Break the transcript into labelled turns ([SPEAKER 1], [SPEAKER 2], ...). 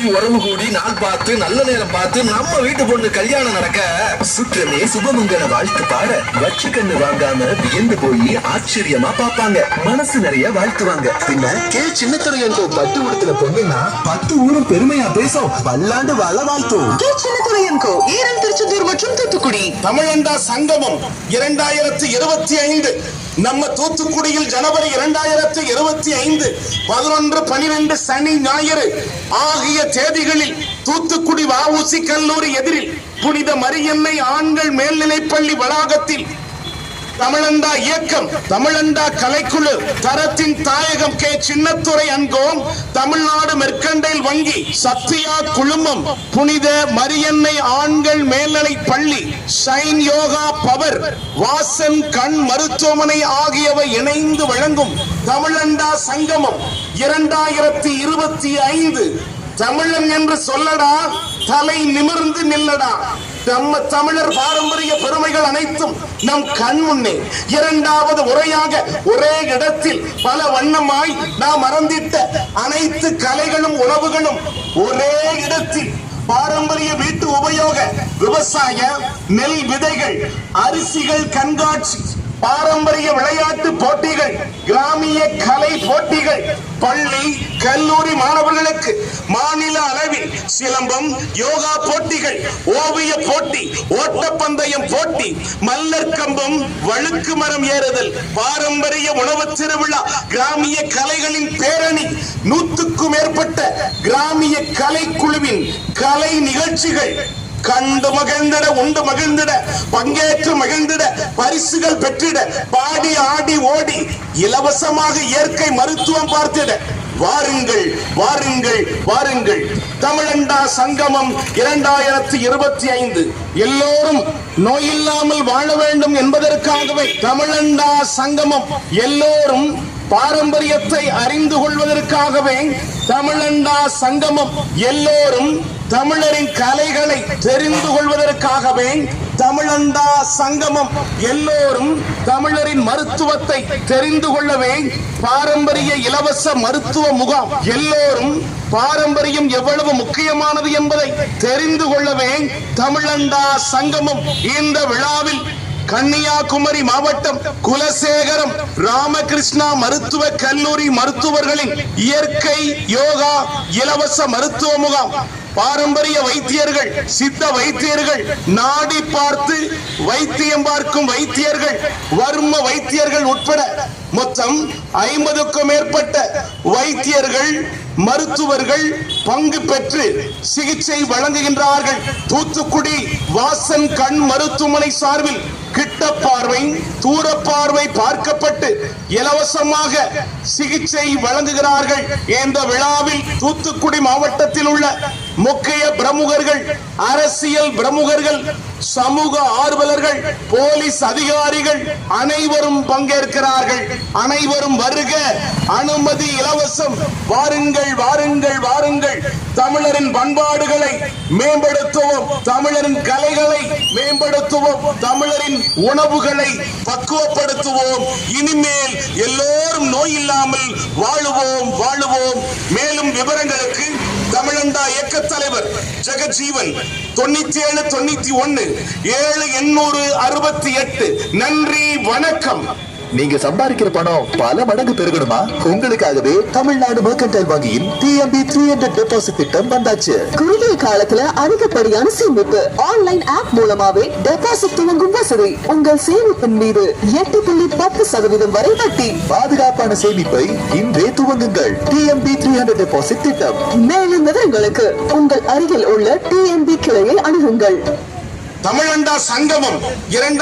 [SPEAKER 1] உறவு கூடி நாள் பார்த்து நல்ல நேரம் பார்த்து நம்ம வீட்டு பொண்ணு கல்யாணம் நடக்க
[SPEAKER 2] சுற்றமே சுபமங்கல வாழ்த்து பாட வச்சு கண்ணு வாங்காம வியந்து போய் ஆச்சரியமா பாப்பாங்க மனசு நிறைய வாழ்த்துவாங்க. பின்ன கே. சின்னத்துறையன்கோ பட்டு உடுத்துல பொண்ணுன்னா பத்து ஊரும் பெருமையா பேசும். பல்லாண்டு வாழ வாழ்த்தும்.
[SPEAKER 3] கே. சின்னத்துரையன்கோ ஈரல் திருச்செந்தூர் மற்றும் தூத்துக்குடி.
[SPEAKER 4] தமிழண்டா சங்கமம் இரண்டாயிரத்தி இருபத்தி ஐந்து. நம்ம தூத்துக்குடியில் ஜனவரி இரண்டாயிரத்தி இருபத்தி ஐந்து பதினொன்று பனிரெண்டு சனி ஞாயிறு ஆகிய தேதிகளில் தூத்துக்குடி வஉசி கல்லூரி எதிரில் புனித மரியன்னை ஆண்கள் மேல்நிலைப்பள்ளி வளாகத்தில் தமிழண்டா இயக்கம் தமிழண்டா கலைக்குழு தரத்தின் தாயகம் கே. சின்னத்துறை அன்கோம் தமிழ்நாடு மெர்கண்டைல் வங்கி சத்யா குழுமம் புனித மரியன்னை ஆண்கள் மேல்நிலை பள்ளி சைன் யோகா பவர் வாசன் கண் மருத்துவமனை ஆகியவை இணைந்து வழங்கும் தமிழண்டா சங்கமம் இரண்டாயிரத்தி இருபத்தி ஐந்து. தமிழன் என்று சொல்லடா தலை நிமிர்ந்து நில்லடா. நம்ம தமிழர் பாரம்பரிய விஷயங்கள் அனைத்தும் நம் கண் முன்னே. இரண்டாவது முறையாக ஒரே இடத்தில் பல வண்ணமாய் நாம் மறந்திட்ட அனைத்து கலைகளும் உணவுகளும் ஒரே இடத்தில் பாரம்பரிய வீட்டு உபயோக விவசாய நெல் விதைகள் அரிசிகள் கண்காட்சி பாரம்பரிய விளையாட்டு போட்டிகள் கிராமிய கலை போட்டிகள் பள்ளி கல்லூரி மாணவர்களுக்கு மாநில சிலம்பம் யோகா போட்டிகள் ஓவிய போட்டி ஓட்டப்பந்தயம் போட்டி மல்லர் கம்பம் வழுக்கு மரம் ஏறுதல் பாரம்பரிய உணவு திருவிழா கிராமிய கலைகளின் பேரணி நூத்துக்கும் மேற்பட்ட கிராமிய கலை குழுவின் கலை நிகழ்ச்சிகள். கண்டு மகிழ்ந்திட உண்டு மகிழ்ந்திட பங்கேற்று மகிழ்ந்திட பரிசுகள் பெற்றிட பாடி ஆடி ஓடி இலவசமாக இயற்கை மருத்துவம் பார்த்திட. வாருங்கள் வாருங்கள் வாருங்கள். தமிழண்டா சங்கமம் இரண்டாயிரத்தி இருபத்தி ஐந்து எல்லோரும் நோயில்லாமல் வாழ வேண்டும் என்பதற்காகவே தமிழண்டா சங்கமம் எல்லோரும் பாரம்பரியத்தை அறிந்து கொள்வதற்காகவே தமிழண்டா சங்கமம் எல்லோரும் தமிழரின் கலைகளை தெரிந்து கொள்வதற்காகவே தமிழந்தா சங்கமம். எல்லோரும் தமிழரின் மருத்துவத்தை தெரிந்து கொள்ளவே பாரம்பரிய இலவச மருத்துவ முகாம். எல்லோரும் பாரம்பரியம் எவ்வளவு முக்கியமானது என்பதை தெரிந்து கொள்ளவே தமிழந்தா சங்கமம். இந்த விழாவில் கன்னியாகுமரி மாவட்டம் குலசேகரம் ராமகிருஷ்ணா மருத்துவ கல்லூரி மருத்துவர்களின் இயற்கை யோகா இலவச மருத்துவ முகாம். பாரம்பரிய வைத்தியர்கள் சித்த வைத்தியர்கள் நாடி பார்த்து வைத்தியம் பார்க்கும் வைத்தியர்கள் வர்ம வைத்தியர்கள் உட்பட மொத்தம் ஐம்பதுக்கும் மேற்பட்ட வைத்தியர்கள் மருத்துவர்கள் பங்கு பெற்று சிகிச்சை வழங்குகின்றார்கள். தூத்துக்குடி வாசன் கண் மருத்துவமனை சார்பில் கிட்ட பார்வை தூர பார்வை பார்க்கப்பட்டு இலவசமாக சிகிச்சை வழங்குகிறார்கள். இந்த விழாவில் தூத்துக்குடி மாவட்டத்தில் உள்ள முக்கிய பிரமுகர்கள் அரசியல் பிரமுகர்கள் சமூக ஆர்வலர்கள் போலீஸ் அதிகாரிகள் அனைவரும் பங்கேற்கிறார்கள். அனைவரும் வருக. அனுமதி இலவசம். வாருங்கள் வாருங்கள் வாருங்கள். தமிழரின் பண்பாடுகளை மேம்படுத்துவோம். தமிழரின் கலைகளை மேம்படுத்துவோம். தமிழரின் உணவுகளை பக்குவப்படுத்துவோம். இனிமேல் எல்லோரும் நோய் இல்லாமல் வாழுவோம் வாழுவோம். மேலும் விவரங்களுக்கு தமிழண்டா இயக்க தலைவர் ஜெகஜீவன் தொண்ணூத்தி ஏழு தொண்ணூத்தி ஒன்னு ஏழு எண்ணூறு அறுபத்தி எட்டு. நன்றி வணக்கம்.
[SPEAKER 2] நீங்க சம்பாதிக்கிற பணம் பல மடங்கு பெருகணுமா? உங்களுக்காகவே தமிழ்நாடு மெர்கன்டைல் வங்கியின் டிஎம்பி த்ரீ ஹண்ட்ரட் டெபாசிட் திட்டம் வந்தாச்சு.
[SPEAKER 3] குறுகிய காலத்துல அதிகப்படியான சேமிப்பு ஆன்லைன் ஆப் மூலமாவே டெபாசிட் துவங்கும் வசதி உங்கள் சேமிப்பின் மீது எட்டு புள்ளி பத்து சதவீதம் வரை வட்டி.
[SPEAKER 2] பாதுகாப்பான சேமிப்பை இன்றே துவங்குங்கள். டிஎம்பி த்ரீ ஹண்ட்ரட் டெபாசிட் திட்டம்.
[SPEAKER 3] மேலும் விவரங்களுக்கு உங்கள் அருகில் உள்ள டிஎன்பி கிளையை அணுகுங்கள்.
[SPEAKER 4] தமிழண்டா சங்கமம் இரண்டு